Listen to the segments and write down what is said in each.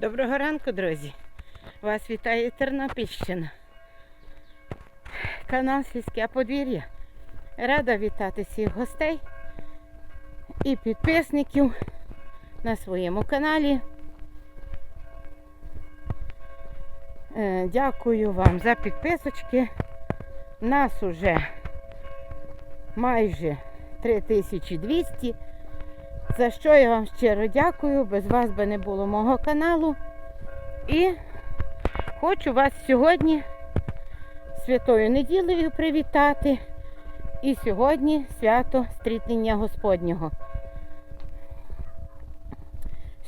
Доброго ранку, друзі! Вас вітає Тернопільщина. Канал Сільське подвір'я. Рада вітати всіх гостей і підписників на своєму каналі. Е, Дякую вам за підписочки. Нас уже майже 3200. За що я вам щиро дякую. Без вас би не було мого каналу. І хочу вас сьогодні святою неділею привітати. І сьогодні свято стрітнення Господнього.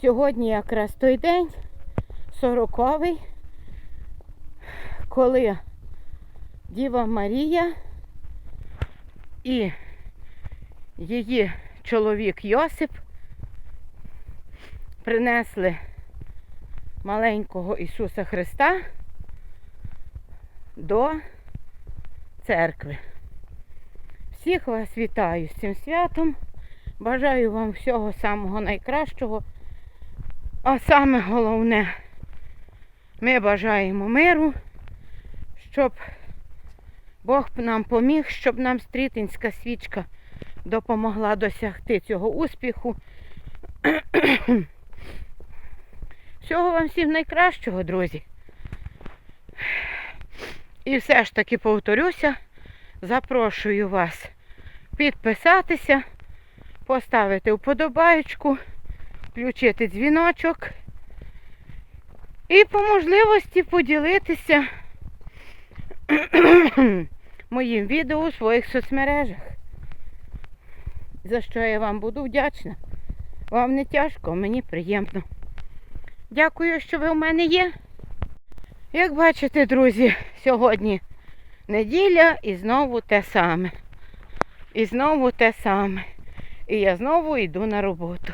Сьогодні якраз той день, сороковий, коли Діва Марія і її чоловік Йосип принесли маленького Ісуса Христа до церкви. Всіх вас вітаю з цим святом. Бажаю вам всього самого найкращого. А саме головне, ми бажаємо миру, щоб Бог нам поміг, щоб нам стрітинська свічка допомогла досягти цього успіху. Всього вам всім найкращого, друзі. І все ж таки повторюся, запрошую вас підписатися, поставити вподобаєчку, включити дзвіночок і по можливості поділитися моїм відео у своїх соцмережах за що я вам буду вдячна. Вам не тяжко, мені приємно. Дякую, що ви у мене є. Як бачите, друзі, сьогодні неділя і знову те саме. І знову те саме. І я знову йду на роботу.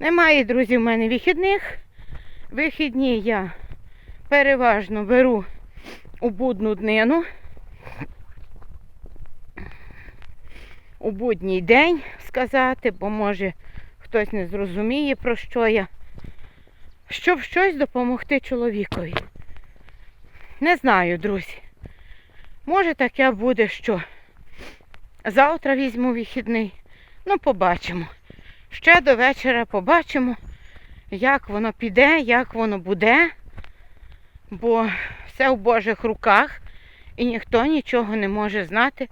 Немає, друзі, в мене вихідних. Вихідні я переважно беру у будну днину. У будній день сказати, бо може хтось не зрозуміє, про що я. Щоб щось допомогти чоловікові. Не знаю, друзі. Може таке буде, що завтра візьму вихідний. Ну, побачимо. Ще до вечора побачимо, як воно піде, як воно буде. Бо все в Божих руках і ніхто нічого не може знати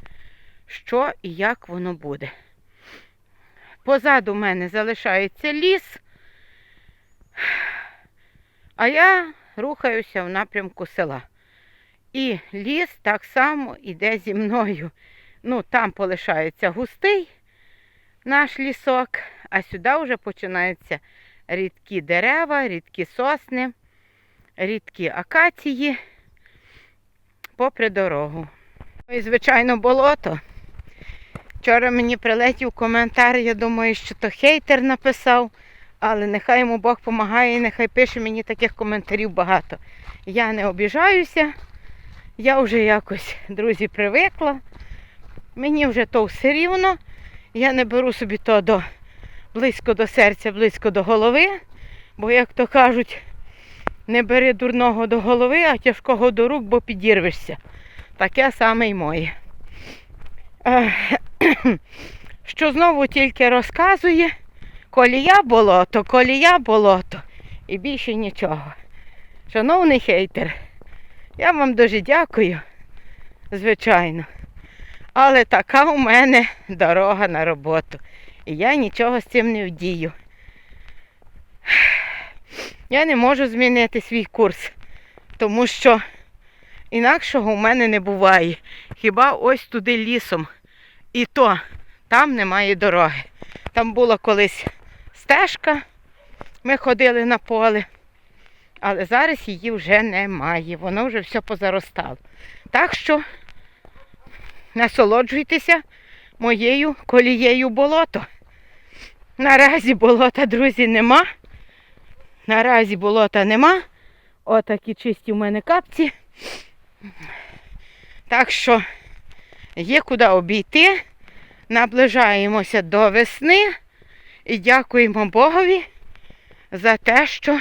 що і як воно буде. Позаду мене залишається ліс, а я рухаюся в напрямку села. І ліс так само йде зі мною. Ну, там полишається густий наш лісок, а сюди вже починаються рідкі дерева, рідкі сосни, рідкі акації попри дорогу. Ну І, звичайно, болото. Вчора мені прилетів коментар, я думаю, що то хейтер написав, але нехай йому Бог допомагає, нехай пише мені таких коментарів багато. Я не обіжаюся, я вже якось, друзі, привикла. Мені вже то все рівно. Я не беру собі то до, близько до серця, близько до голови, бо, як то кажуть, не бери дурного до голови, а тяжкого до рук, бо підірвешся. Таке саме й моє. Що знову тільки розказує, колія болото, колія болото і більше нічого. Шановний хейтер, я вам дуже дякую, звичайно. Але така у мене дорога на роботу. І я нічого з цим не вдію. Я не можу змінити свій курс, тому що інакшого у мене не буває. Хіба ось туди лісом. І то там немає дороги. Там була колись стежка, ми ходили на поле, але зараз її вже немає. Воно вже все позаростало. Так що насолоджуйтеся моєю колією болото. Наразі болота, друзі, нема. Наразі болота нема. Отакі чисті в мене капці. Так що є куди обійти. Наближаємося до весни і дякуємо Богові за те, що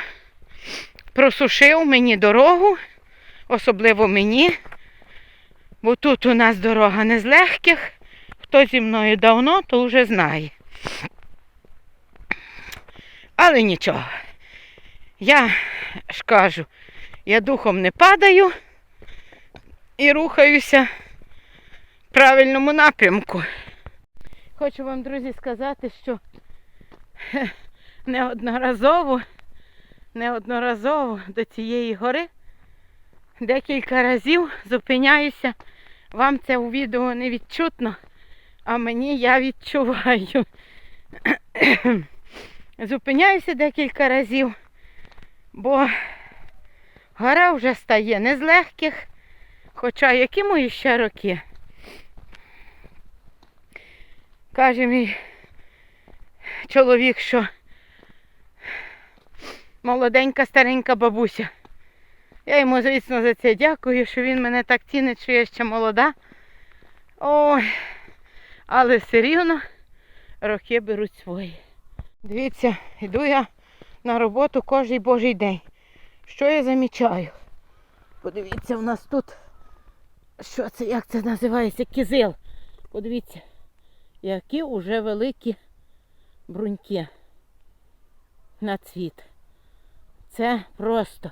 просушив мені дорогу, особливо мені, бо тут у нас дорога не з легких. Хто зі мною давно, то вже знає. Але нічого. Я ж кажу, я духом не падаю і рухаюся правильному напрямку. Хочу вам, друзі, сказати, що неодноразово, неодноразово до цієї гори декілька разів зупиняюся. Вам це у відео не відчутно, а мені я відчуваю. Зупиняюся декілька разів, бо гора вже стає не з легких, хоча які мої ще роки. Каже мій чоловік, що молоденька старенька бабуся. Я йому, звісно, за це дякую, що він мене так цінить, що я ще молода. Ой, але все рівно роки беруть свої. Дивіться, йду я на роботу кожен божий день. Що я замічаю? Подивіться, у нас тут, що це, як це називається, кизил. Подивіться, які вже великі бруньки на цвіт. Це просто,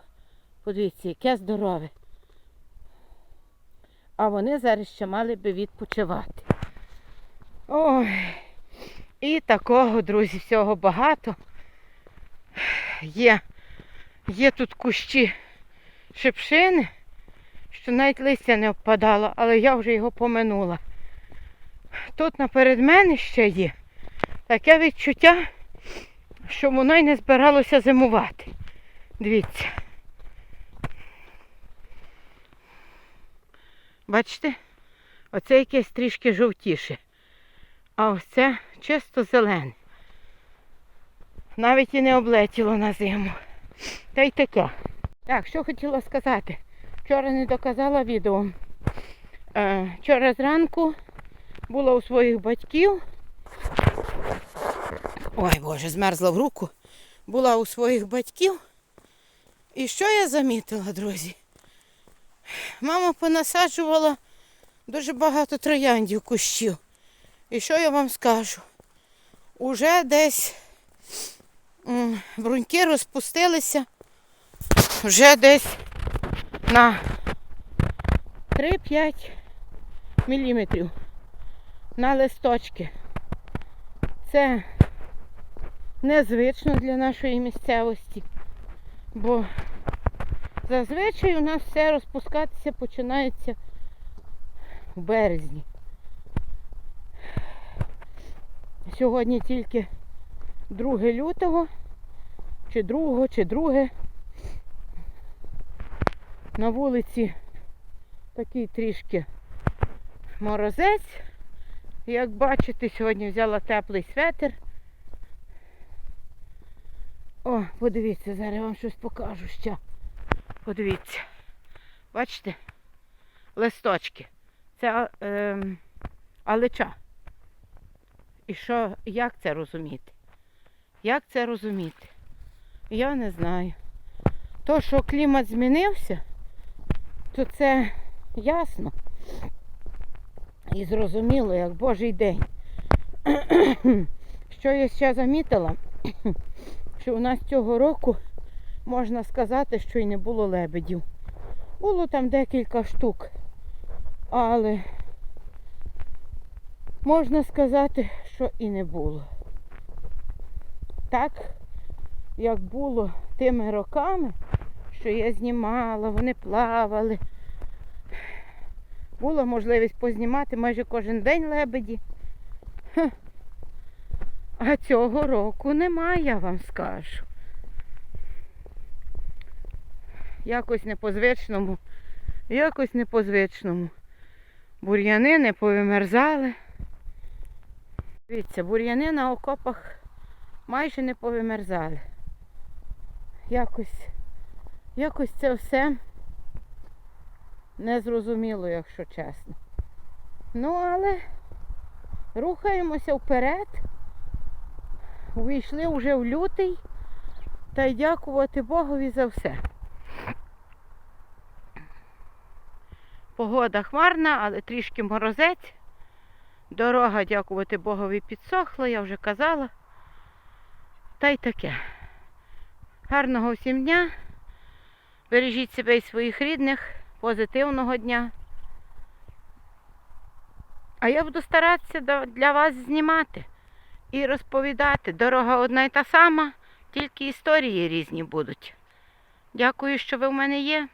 подивіться, яке здорове. А вони зараз ще мали би відпочивати. Ой. І такого, друзі, всього багато. Є, є тут кущі шипшини, що навіть листя не впадало, але я вже його поминула. Тут наперед мене ще є таке відчуття, що воно й не збиралося зимувати. Дивіться. Бачите? Оце якесь трішки жовтіше. А ось це чисто зелене. Навіть і не облетіло на зиму. Та й таке. Так, що хотіла сказати. Вчора не доказала відео. Е, вчора зранку була у своїх батьків. Ой, Боже, змерзла в руку. Була у своїх батьків. І що я замітила, друзі? Мама понасаджувала дуже багато трояндів кущів. І що я вам скажу? Уже десь бруньки розпустилися, вже десь на 3-5 міліметрів на листочки. Це незвично для нашої місцевості, бо зазвичай у нас все розпускатися починається в березні. Сьогодні тільки 2 лютого, чи 2, чи 2. На вулиці такий трішки морозець. Як бачите, сьогодні взяла теплий светр. О, подивіться, зараз я вам щось покажу ще. Подивіться. Бачите? Листочки. Це е, алеча. І що, як це розуміти? Як це розуміти? Я не знаю. То, що клімат змінився, то це ясно. І зрозуміло, як Божий день. Що я ще замітила, що у нас цього року можна сказати, що й не було лебедів. Було там декілька штук, але можна сказати, що і не було. Так, як було тими роками, що я знімала, вони плавали. Була можливість познімати майже кожен день лебеді. А цього року немає, я вам скажу. Якось не по-звичному, якось не по-звичному. Бур'яни не повимерзали. Дивіться, бур'яни на окопах майже не повимерзали. Якось, якось це все незрозуміло, якщо чесно. Ну, але рухаємося вперед. Увійшли вже в лютий та й дякувати Богові за все. Погода хмарна, але трішки морозець. Дорога, дякувати Богові, підсохла, я вже казала. Та й таке. Гарного всім дня. Бережіть себе і своїх рідних. Позитивного дня. А я буду старатися для вас знімати і розповідати. Дорога одна й та сама, тільки історії різні будуть. Дякую, що ви в мене є.